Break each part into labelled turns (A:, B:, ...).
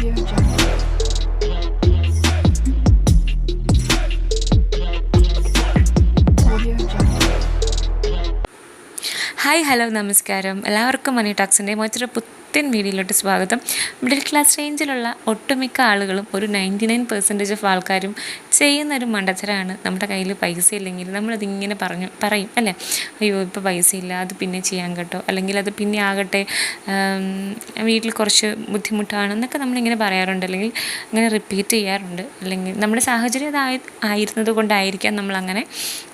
A: Hi hello നമസ്കാരം. എല്ലാവർക്കും മണി ടാക്സിന്റെ മറ്റൊരു പുത്തൻ വീഡിയോയിലോട്ട് സ്വാഗതം. മിഡിൽ ക്ലാസ് റേഞ്ചിലുള്ള ഒട്ടുമിക്ക ആളുകളും ഒരു നയന്റി നയൻ പെർസെന്റേജ് ഓഫ് ആൾക്കാരും ചെയ്യുന്ന ഒരു മണ്ടത്തരമാണ് നമ്മുടെ കയ്യിൽ പൈസ ഇല്ലെങ്കിൽ നമ്മളതിങ്ങനെ പറഞ്ഞു പറയും അല്ലേ? അയ്യോ ഇപ്പോൾ പൈസ ഇല്ല അത് പിന്നെ ചെയ്യാൻ കേട്ടോ. അല്ലെങ്കിൽ അത് പിന്നെ ആകട്ടെ വീട്ടിൽ കുറച്ച് ബുദ്ധിമുട്ടാണ് എന്നൊക്കെ നമ്മളിങ്ങനെ പറയാറുണ്ട്. അല്ലെങ്കിൽ അങ്ങനെ റിപ്പീറ്റ് ചെയ്യാറുണ്ട്. അല്ലെങ്കിൽ നമ്മുടെ സാഹചര്യം അതായ ആയിരുന്നത് കൊണ്ടായിരിക്കാം നമ്മളങ്ങനെ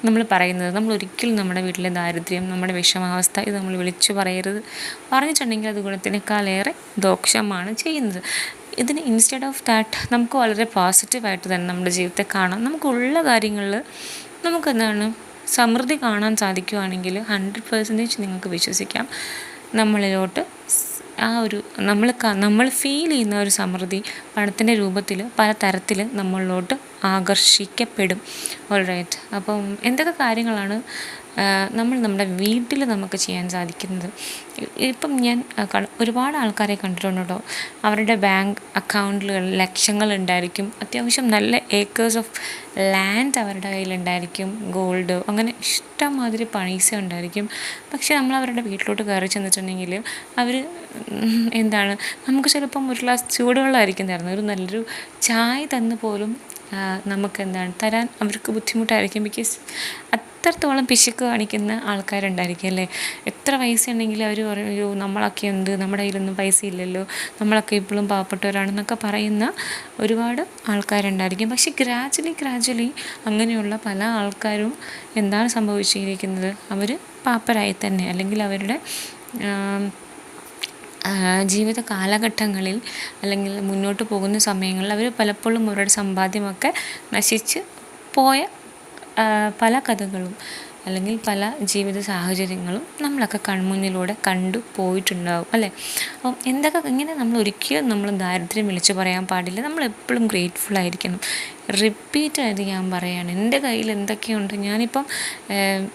A: നമ്മൾ പറയുന്നത്. നമ്മൾ ഒരിക്കലും നമ്മുടെ വീട്ടിലെ ദാരിദ്ര്യം നമ്മുടെ വിഷമാവസ്ഥ ഇത് നമ്മൾ വിളിച്ചു പറയരുത്. പറഞ്ഞിട്ടുണ്ടെങ്കിൽ അത് ഗുണത്തിനേക്കാളേറെ ദോഷമാണ് ചെയ്യുന്നത്. ഇതിന് ഇൻസ്റ്റെഡ് ഓഫ് ദാറ്റ് നമുക്ക് വളരെ പോസിറ്റീവായിട്ട് തന്നെ നമ്മുടെ ജീവിതത്തെ കാണാം. നമുക്കുള്ള കാര്യങ്ങളിൽ നമുക്കെന്താണ് സമൃദ്ധി കാണാൻ സാധിക്കുവാണെങ്കിൽ ഹൺഡ്രഡ് പേഴ്സന്റേജ് നിങ്ങൾക്ക് വിശ്വസിക്കാം. നമ്മളിലോട്ട് ആ ഒരു നമ്മൾ നമ്മൾ ഫീൽ ചെയ്യുന്ന ഒരു സമൃദ്ധി പണത്തിന്റെ രൂപത്തിൽ പല തരത്തിൽ നമ്മളിലോട്ട് ആകർഷിക്കപ്പെടും. ഓൾറൈറ്റ് അപ്പം എന്തൊക്കെ കാര്യങ്ങളാണ് നമ്മൾ നമ്മുടെ വീട്ടിൽ നമുക്ക് ചെയ്യാൻ സാധിക്കുന്നത്? ഇപ്പം ഞാൻ ഒരുപാട് ആൾക്കാരെ കണ്ടിട്ടുണ്ട് അവരുടെ ബാങ്ക് അക്കൗണ്ടിലുകൾ ലക്ഷങ്ങൾ ഉണ്ടായിരിക്കും. അത്യാവശ്യം നല്ല ഏക്കേഴ്സ് ഓഫ് ലാൻഡ് അവരുടെ കയ്യിലുണ്ടായിരിക്കും ഗോൾഡ് അങ്ങനെ ഇഷ്ടംമാതിരി പൈസ ഉണ്ടായിരിക്കും. പക്ഷെ നമ്മൾ അവരുടെ വീട്ടിലോട്ട് കയറി ചെന്നിട്ടുണ്ടെങ്കിൽ അവർ എന്താണ് നമുക്ക് ചിലപ്പം ഒരു ഗ്ലാസ് ചൂടുവെള്ളമായിരിക്കും തരുന്നത്. ഒരു നല്ലൊരു ചായ തന്നു പോലും ആ, നമുക്ക് എന്താണ് തരാൻ അവർക്ക് ബുദ്ധിമുട്ടായിരിക്കും. ബിക്കോസ് അത്രത്തോളം പിശുക്ക് കാണിക്കുന്ന ആൾക്കാരുണ്ടായിരിക്കും അല്ലേ? എത്ര പൈസ ഉണ്ടെങ്കിലും അവർ പറയും നമ്മളൊക്കെ എന്ത്? നമ്മുടെ കയ്യിലൊന്നും പൈസ ഇല്ലല്ലോ. നമ്മളൊക്കെ ഇപ്പോഴും പാവപ്പെട്ടവരാണെന്നൊക്കെ പറയുന്ന ഒരുപാട് ആൾക്കാരുണ്ടായിരിക്കും. പക്ഷേ ഗ്രാജുവലി ഗ്രാജുവലി അങ്ങനെയുള്ള പല ആൾക്കാരും എന്താണ് സംഭവിച്ചിരിക്കുന്നത്? അവർ പാപ്പരായി തന്നെ. അല്ലെങ്കിൽ അവരുടെ ജീവിത കാലഘട്ടങ്ങളിൽ അല്ലെങ്കിൽ മുന്നോട്ട് പോകുന്ന സമയങ്ങളിൽ അവർ പലപ്പോഴും അവരുടെ സമ്പാദ്യമൊക്കെ നശിച്ച് പോയ പല കഥകളും അല്ലെങ്കിൽ പല ജീവിത സാഹചര്യങ്ങളും നമ്മളൊക്കെ കൺമുന്നിലൂടെ കണ്ടു പോയിട്ടുണ്ടാവും അല്ലേ? അപ്പം എന്തൊക്കെ ഇങ്ങനെ നമ്മൾ ഒരിക്കലും നമ്മൾ ദാരിദ്ര്യം വിളിച്ചു പറയാൻ പാടില്ല. നമ്മൾ എപ്പോഴും ഗ്രേറ്റ്ഫുൾ ആയിരിക്കണം. റിപ്പീറ്റ് ആയിട്ട് ഞാൻ പറയുകയാണ്. എന്റെ കയ്യിൽ എന്തൊക്കെയുണ്ട്? ഞാനിപ്പം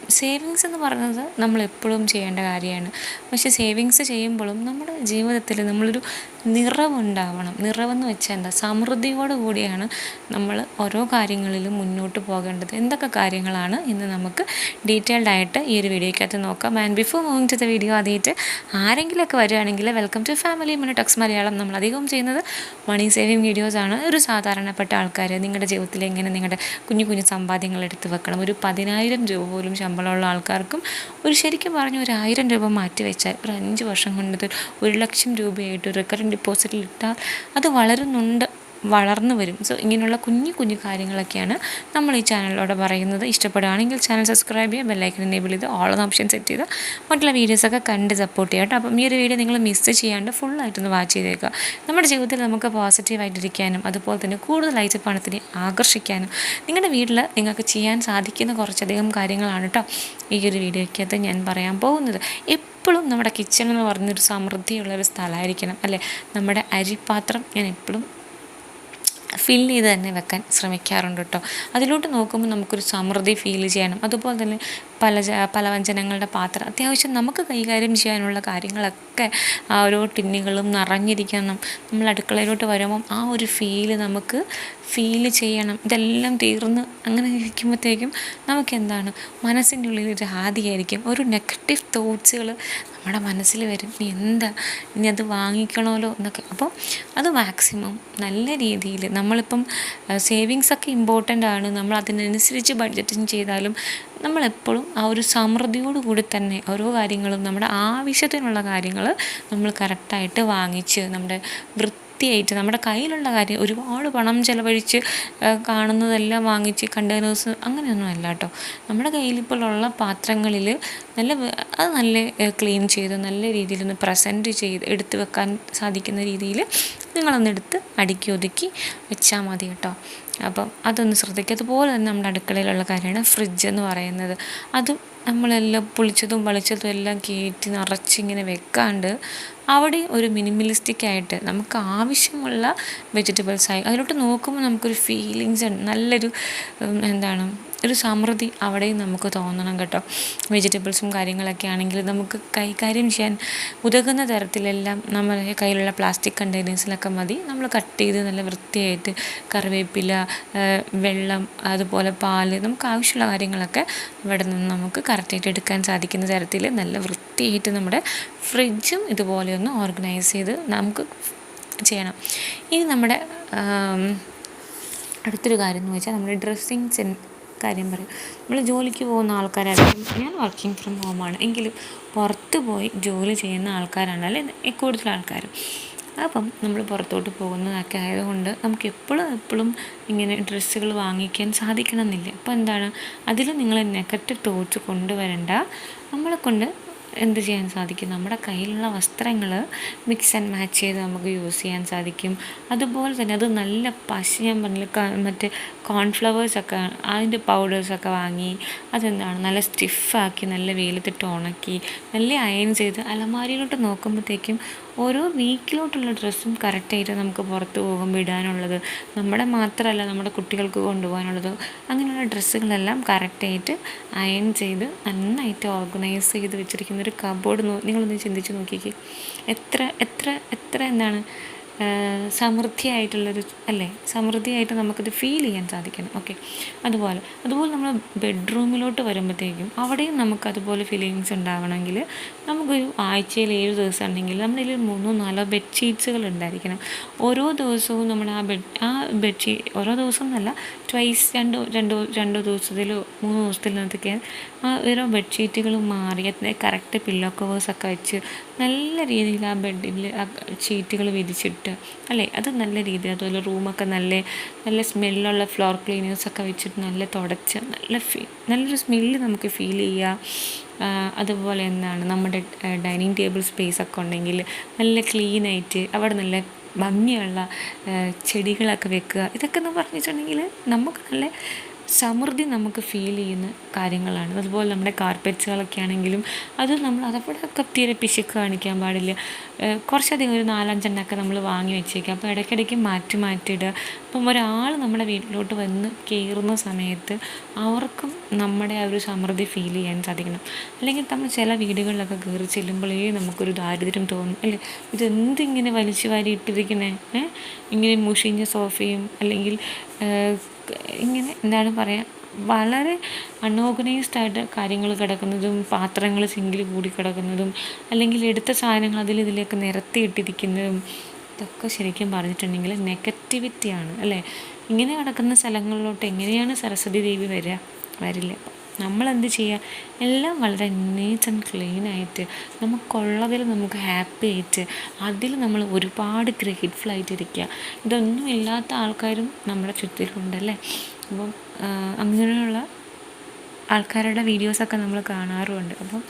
A: സേവിങ്സ് എന്ന് പറയുന്നത് നമ്മൾ എപ്പോഴും ചെയ്യേണ്ട കാര്യമാണ്. പക്ഷേ സേവിങ്സ് ചെയ്യുമ്പോഴും നമ്മുടെ ജീവിതത്തിൽ നമ്മളൊരു നിറവുണ്ടാവണം. നിറവെന്ന് വെച്ചാൽ എന്താ? സമൃദ്ധിയോട് കൂടിയാണ് നമ്മൾ ഓരോ കാര്യങ്ങളിലും മുന്നോട്ട് പോകേണ്ടത്. എന്തൊക്കെ കാര്യങ്ങളാണ് ഇന്ന് നമുക്ക് ഡീറ്റെയിൽഡ് ആയിട്ട് ഈ ഒരു വീഡിയോയ്ക്കകത്ത് നോക്കാം. And before moving to the video ആദ്യമായിട്ട് ആരെങ്കിലുമൊക്കെ വരികയാണെങ്കിൽ വെൽക്കം ടു ഫാമിലി മിനിറ്റക്സ് മലയാളം നമ്മൾ അധികം ചെയ്യുന്നത് മണി സേവിങ് വീഡിയോസാണ് ഒരു സാധാരണപ്പെട്ട ആൾക്കാർ നിങ്ങളുടെ ജീവിതത്തിൽ എങ്ങനെ നിങ്ങളുടെ കുഞ്ഞു കുഞ്ഞു സമ്പാദ്യങ്ങൾ എടുത്ത് വെക്കണം? ഒരു പതിനായിരം രൂപ പോലും ശമ്പളമുള്ള ആൾക്കാർക്കും ഒരു ശരിക്കും പറഞ്ഞ ഒരു ആയിരം രൂപ മാറ്റി വെച്ചാൽ ഒരു അഞ്ച് വർഷം കൊണ്ടത് ഒരു ലക്ഷം രൂപയായിട്ട് റെക്കറിങ് ഡിപ്പോസിറ്റിൽ ഇട്ടാൽ അത് വളരുന്നുണ്ട് വളർന്നു വരും. സോ ഇങ്ങനെയുള്ള കുഞ്ഞു കുഞ്ഞു കാര്യങ്ങളൊക്കെയാണ് നമ്മൾ ഈ ചാനലിലൂടെ പറയുന്നത്. ഇഷ്ടപ്പെടുകയാണെങ്കിൽ ചാനൽ സബ്സ്ക്രൈബ് ചെയ്യുക ബെല്ലൈക്കൻ എനേബിൾ ചെയ്ത് ഓൾ എന്ന ഓപ്ഷൻ സെറ്റ് ചെയ്ത് മറ്റുള്ള വീഡിയോസൊക്കെ കണ്ട് സപ്പോർട്ട് ചെയ്യാം കേട്ടോ. അപ്പം ഈ ഒരു വീഡിയോ നിങ്ങൾ മിസ് ചെയ്യാണ്ട് ഫുള്ളായിട്ടൊന്ന് വാച്ച് ചെയ്തേക്കുക. നമ്മുടെ ജീവിതത്തിൽ നമുക്ക് പോസിറ്റീവായിട്ടിരിക്കാനും അതുപോലെ തന്നെ കൂടുതലായിട്ട് പണത്തിനെ ആകർഷിക്കാനും നിങ്ങളുടെ വീട്ടിൽ നിങ്ങൾക്ക് ചെയ്യാൻ സാധിക്കുന്ന കുറച്ചധികം കാര്യങ്ങളാണ് കേട്ടോ ഈ ഒരു വീഡിയോയ്ക്കകത്ത് ഞാൻ പറയാൻ പോകുന്നത്. എപ്പോഴും നമ്മുടെ കിച്ചൺ എന്ന് പറഞ്ഞൊരു സമൃദ്ധിയുള്ള ഒരു സ്ഥലമായിരിക്കണം അല്ലേ? നമ്മുടെ അരിപാത്രം ഞാൻ എപ്പോഴും ഫിൽ ചെയ്ത് തന്നെ വെക്കാൻ ശ്രമിക്കാറുണ്ട് കേട്ടോ അതിലോട്ട് നോക്കുമ്പോൾ നമുക്കൊരു സമൃദ്ധി ഫീൽ ചെയ്യണം. അതുപോലെ തന്നെ പല പലവ്യഞ്ജനങ്ങളുടെ പാത്രം. അത്യാവശ്യം നമുക്ക് കൈകാര്യം ചെയ്യാനുള്ള കാര്യങ്ങളൊക്കെ ആ ഓരോ ടിന്നുകളും നിറഞ്ഞിരിക്കണം. നമ്മൾ അടുക്കളയിലോട്ട് വരുമ്പം ആ ഒരു ഫീൽ നമുക്ക് ഫീൽ ചെയ്യണം. ഇതെല്ലാം തീർന്ന് അങ്ങനെ ഇരിക്കുമ്പോഴത്തേക്കും നമുക്കെന്താണ്? മനസ്സിന്റെ ഉള്ളിൽ ഒരു ആദിയായിരിക്കും ഒരു നെഗറ്റീവ് തോട്ട്സുകൾ നമ്മുടെ മനസ്സിൽ വരും. ഇനി എന്താ? ഇനി അത് വാങ്ങിക്കണമല്ലോ എന്നൊക്കെ. അപ്പോൾ അത് മാക്സിമം നല്ല രീതിയിൽ നമ്മളിപ്പം സേവിങ്സൊക്കെ ഇമ്പോർട്ടന്റ് ആണ്. നമ്മൾ അതിനനുസരിച്ച് ബഡ്ജറ്റിങ് ചെയ്താലും നമ്മളെപ്പോഴും ആ ഒരു സമൃദ്ധിയോടുകൂടി തന്നെ ഓരോ കാര്യങ്ങളും നമ്മുടെ ആവശ്യത്തിനുള്ള കാര്യങ്ങൾ നമ്മൾ കറക്റ്റായിട്ട് വാങ്ങിച്ച് നമ്മുടെ വൃത്തിയായിട്ട് നമ്മുടെ കയ്യിലുള്ള കാര്യം ഒരുപാട് പണം ചിലവഴിച്ച് കാണുന്നതെല്ലാം വാങ്ങിച്ച് കണ്ടെയ്നേഴ്സ് അങ്ങനെയൊന്നും അല്ല കേട്ടോ. നമ്മുടെ കയ്യിലിപ്പോൾ ഉള്ള പാത്രങ്ങളിൽ നല്ല അത് നല്ല ക്ലീൻ ചെയ്ത് നല്ല രീതിയിൽ ഒന്ന് പ്രസന്റ് ചെയ്ത് എടുത്ത് വെക്കാൻ സാധിക്കുന്ന രീതിയിൽ നിങ്ങളൊന്നെടുത്ത് അടുക്കി ഒതുക്കി വെച്ചാൽ മതി കേട്ടോ. അപ്പം അതൊന്ന് ശ്രദ്ധിക്കുക. അതുപോലെ തന്നെ നമ്മുടെ അടുക്കളയിലുള്ള കാര്യമാണ് ഫ്രിഡ്ജ് എന്ന് പറയുന്നത്. അത് നമ്മളെല്ലാം പൊളിച്ചതും വളിച്ചതും എല്ലാം കയറ്റി നിറച്ചിങ്ങനെ വെക്കാണ്ട് അവിടെ ഒരു മിനിമലിസ്റ്റിക് ആയിട്ട് നമുക്ക് ആവശ്യമുള്ള വെജിറ്റബിൾസ് ആയി അതിലോട്ട് നോക്കുമ്പോൾ നമുക്കൊരു ഫീലിങ്സ് ഉണ്ട്. നല്ലൊരു എന്താണ് ഒരു സമൃദ്ധി അവിടെയും നമുക്ക് തോന്നണം കേട്ടോ. വെജിറ്റബിൾസും കാര്യങ്ങളൊക്കെ ആണെങ്കിൽ നമുക്ക് കൈകാര്യം ചെയ്യാൻ ഉതകുന്ന തരത്തിലെല്ലാം നമ്മുടെ കയ്യിലുള്ള പ്ലാസ്റ്റിക് കണ്ടെയ്നേഴ്സിലൊക്കെ മതി. നമ്മൾ കട്ട് ചെയ്ത് നല്ല വൃത്തിയായിട്ട് കറിവേപ്പില വെള്ളം അതുപോലെ പാൽ നമുക്ക് ആവശ്യമുള്ള കാര്യങ്ങളൊക്കെ ഇവിടെ നിന്ന് നമുക്ക് കറക്റ്റായിട്ട് എടുക്കാൻ സാധിക്കുന്ന തരത്തിൽ നല്ല വൃത്തിയായിട്ട് നമ്മുടെ ഫ്രിഡ്ജും ഇതുപോലെ ഒന്ന് ഓർഗനൈസ് ചെയ്ത് നമുക്ക് ചെയ്യണം. ഇനി നമ്മുടെ അടുത്തൊരു കാര്യം എന്ന് വെച്ചാൽ നമ്മുടെ ഡ്രസ്സിങ് കാര്യം പറയും. നമ്മൾ ജോലിക്ക് പോകുന്ന ആൾക്കാരായിരിക്കും ഞാൻ വർക്കിംഗ് ഫ്രം ഹോമാണ് എങ്കിലും പുറത്ത് പോയി ജോലി ചെയ്യുന്ന ആൾക്കാരാണ്. അല്ലെ കൂടുതൽ ആൾക്കാരും. അപ്പം നമ്മൾ പുറത്തോട്ട് പോകുന്നതൊക്കെ ആയതുകൊണ്ട് നമുക്ക് എപ്പോഴും എപ്പോഴും ഇങ്ങനെ ഡ്രസ്സുകൾ വാങ്ങിക്കാൻ സാധിക്കണമെന്നില്ല. അപ്പോൾ എന്താണ്? അതിൽ നിങ്ങൾ നെഗറ്റീവ് തോട്ട്സ് കൊണ്ടുവരേണ്ട. നമ്മളെ കൊണ്ട് എന്ത് ചെയ്യാൻ സാധിക്കും? നമ്മുടെ കയ്യിലുള്ള വസ്ത്രങ്ങൾ മിക്സ് ആൻഡ് മാച്ച് ചെയ്ത് നമുക്ക് യൂസ് ചെയ്യാൻ സാധിക്കും. അതുപോലെ തന്നെ അത് നല്ല പശ ഞാൻ പറഞ്ഞില്ല മറ്റേ കോൺഫ്ലവേഴ്സൊക്കെ അതിന്റെ പൗഡേഴ്സൊക്കെ വാങ്ങി അതെന്താണ് നല്ല സ്റ്റിഫാക്കി നല്ല വെയിലത്തിട്ട് ഉണക്കി നല്ല അയൺ ചെയ്ത് അലമാരിയിലോട്ട് നോക്കുമ്പോഴത്തേക്കും ഓരോ വീക്കിലോട്ടുള്ള ഡ്രസ്സും കറക്റ്റായിട്ട് നമുക്ക് പുറത്ത് പോകുമ്പോൾ ഇടാനുള്ളത് നമ്മുടെ മാത്രമല്ല നമ്മുടെ കുട്ടികൾക്ക് കൊണ്ടുപോകാനുള്ളത്. അങ്ങനെയുള്ള ഡ്രസ്സുകളെല്ലാം കറക്റ്റായിട്ട് അയൺ ചെയ്ത് നന്നായിട്ട് ഓർഗനൈസ് ചെയ്ത് വെച്ചിരിക്കുന്ന ഒരു കബോർഡ് നിങ്ങളൊന്ന് ചിന്തിച്ച് നോക്കിക്കേ. എത്ര എത്ര എത്ര എന്താണ് സമൃദ്ധിയായിട്ടുള്ളൊരു അല്ലേ? സമൃദ്ധിയായിട്ട് നമുക്കത് ഫീൽ ചെയ്യാൻ സാധിക്കണം. ഓക്കെ അതുപോലെ അതുപോലെ നമ്മൾ ബെഡ്റൂമിലോട്ട് വരുമ്പോഴത്തേക്കും അവിടെയും നമുക്ക് അതുപോലെ ഫീലിങ്സ് ഉണ്ടാവണമെങ്കിൽ നമുക്കൊരു ആഴ്ചയിൽ ഏഴ് ദിവസം ഉണ്ടെങ്കിൽ നമ്മുടെ കയ്യിൽ മൂന്നോ നാലോ ബെഡ്ഷീറ്റ്സുകൾ ഉണ്ടായിരിക്കണം. ഓരോ ദിവസവും നമ്മൾ ആ ബെഡ് ആ ബെഡ്ഷീറ്റ് ഓരോ ദിവസം എന്നല്ല ട്വൈസ് രണ്ടോ രണ്ടോ രണ്ടോ ദിവസത്തിലോ മൂന്ന് ദിവസത്തിലൊക്കെ ആ ഓരോ ബെഡ്ഷീറ്റുകൾ മാറി കറക്റ്റ് പില്ലോ കവേഴ്സൊക്കെ വെച്ച് നല്ല രീതിയിൽ ആ ബെഡിൽ ആ ഷീറ്റുകൾ വിരിച്ചിട്ട് അല്ലേ? അത് നല്ല രീതി അതുപോലെ റൂമൊക്കെ നല്ല നല്ല സ്മെല്ലുള്ള ഫ്ലോർ ക്ലീനേഴ്സൊക്കെ വെച്ചിട്ട് നല്ല തുടച്ച് നല്ല ഫീ നല്ലൊരു സ്മെല്ല് നമുക്ക് ഫീൽ ചെയ്യുക. അതുപോലെ എന്താണ് നമ്മുടെ ഡൈനിങ് ടേബിൾ സ്പേസ് ഒക്കെ ഉണ്ടെങ്കിൽ നല്ല ക്ലീനായിട്ട് അവിടെ നല്ല ഭംഗിയുള്ള ചെടികളൊക്കെ വെക്കുക. ഇതൊക്കെ എന്ന് പറഞ്ഞിട്ടുണ്ടെങ്കിൽ നമുക്ക് നല്ല സമൃദ്ധി നമുക്ക് ഫീൽ ചെയ്യുന്ന കാര്യങ്ങളാണ്. അതുപോലെ നമ്മുടെ കാർപ്പറ്റ്സുകളൊക്കെ ആണെങ്കിലും അത് നമ്മൾ അതവിടെ തീരെ പിശുക്ക് കാണിക്കാൻ പാടില്ല. കുറച്ചധികം ഒരു നാലഞ്ചെണ്ണൊക്കെ നമ്മൾ വാങ്ങി വെച്ചേക്കാം. അപ്പോൾ ഇടയ്ക്കിടയ്ക്ക് മാറ്റി മാറ്റിയിടുക. അപ്പം ഒരാൾ നമ്മുടെ വീട്ടിലോട്ട് വന്ന് കയറുന്ന സമയത്ത് അവർക്കും നമ്മുടെ ആ ഒരു സമൃദ്ധി ഫീൽ ചെയ്യാൻ സാധിക്കണം. അല്ലെങ്കിൽ നമ്മൾ ചില വീടുകളിലൊക്കെ കയറി ചെല്ലുമ്പോഴേ നമുക്കൊരു ദാരിദ്ര്യം തോന്നും. അല്ലേ? ഇതെന്തിങ്ങനെ വലിച്ചു വാരി ഇട്ടിരിക്കണേ? ഇങ്ങനെ മുഷിഞ്ഞ സോഫയും അല്ലെങ്കിൽ ഇങ്ങനെ എന്താണ് പറയുക വളരെ അൺഓർഗനൈസ്ഡ് ആയിട്ട് കാര്യങ്ങൾ കിടക്കുന്നതും പാത്രങ്ങൾ സിങ്കിൽ കൂടി കിടക്കുന്നതും അല്ലെങ്കിൽ എടുത്ത സാധനങ്ങൾ അതിൽ ഇതിലേക്ക് നിരത്തിയിട്ടിരിക്കുന്നതും ഇതൊക്കെ ശരിക്കും പറഞ്ഞിട്ടുണ്ടെങ്കിൽ നെഗറ്റിവിറ്റിയാണ് അല്ലേ? ഇങ്ങനെ കിടക്കുന്ന സ്ഥലങ്ങളിലോട്ട് എങ്ങനെയാണ് സരസ്വതി ദേവി വരിക? വരില്ല. നമ്മളെന്ത് ചെയ്യുക എല്ലാം വളരെ നീറ്റ് ആൻഡ് ക്ലീൻ ആയിട്ട് നമുക്കുള്ളതിൽ നമുക്ക് ഹാപ്പി ആയിട്ട് അതിൽ നമ്മൾ ഒരുപാട് ഗ്രേറ്റ്ഫുൾ ആയിട്ട് ഇരിക്കുക ഇതൊന്നും ഇല്ലാത്ത ആൾക്കാരും നമ്മുടെ ചുറ്റിലുണ്ടല്ലേ? അപ്പം അങ്ങനെയുള്ള ആൾക്കാരുടെ വീഡിയോസൊക്കെ നമ്മൾ കാണാറുമുണ്ട് അപ്പം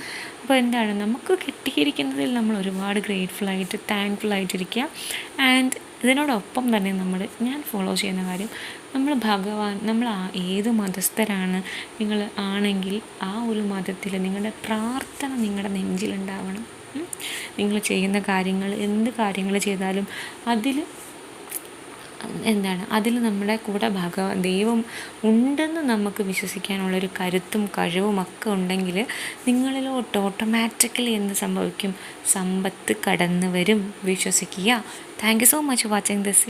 A: അപ്പോൾ എന്താണ്? നമുക്ക് കിട്ടിയിരിക്കുന്നതിൽ നമ്മൾ ഒരുപാട് ഗ്രേറ്റ്ഫുൾ ആയിട്ട് താങ്ക്ഫുൾ ആയിട്ടിരിക്കുക ആൻഡ് ഇതിനോടൊപ്പം തന്നെ നമ്മൾ ഞാൻ ഫോളോ ചെയ്യുന്ന കാര്യം നമ്മൾ ഭഗവാൻ നമ്മൾ ആ ഏത് മതസ്ഥരാണ് നിങ്ങൾ ആണെങ്കിൽ ആ ഒരു മതത്തിൽ നിങ്ങളുടെ പ്രാർത്ഥന നിങ്ങളുടെ നെഞ്ചിലുണ്ടാവണം. നിങ്ങൾ ചെയ്യുന്ന കാര്യങ്ങൾ എന്ത് കാര്യങ്ങൾ ചെയ്താലും അതിൽ എന്താണ്? അതിൽ നമ്മുടെ കൂടെ ഭഗവാൻ ദൈവം ഉണ്ടെന്ന് നമുക്ക് വിശ്വസിക്കാനുള്ളൊരു കരുത്തും കഴിവും ഒക്കെ ഉണ്ടെങ്കിൽ നിങ്ങളിലോട്ട് ഓട്ടോമാറ്റിക്കലി എന്ത് സംഭവിക്കും? സമ്പത്ത് കടന്നു വരും. വിശ്വസിക്കുക. Thank you so much watching this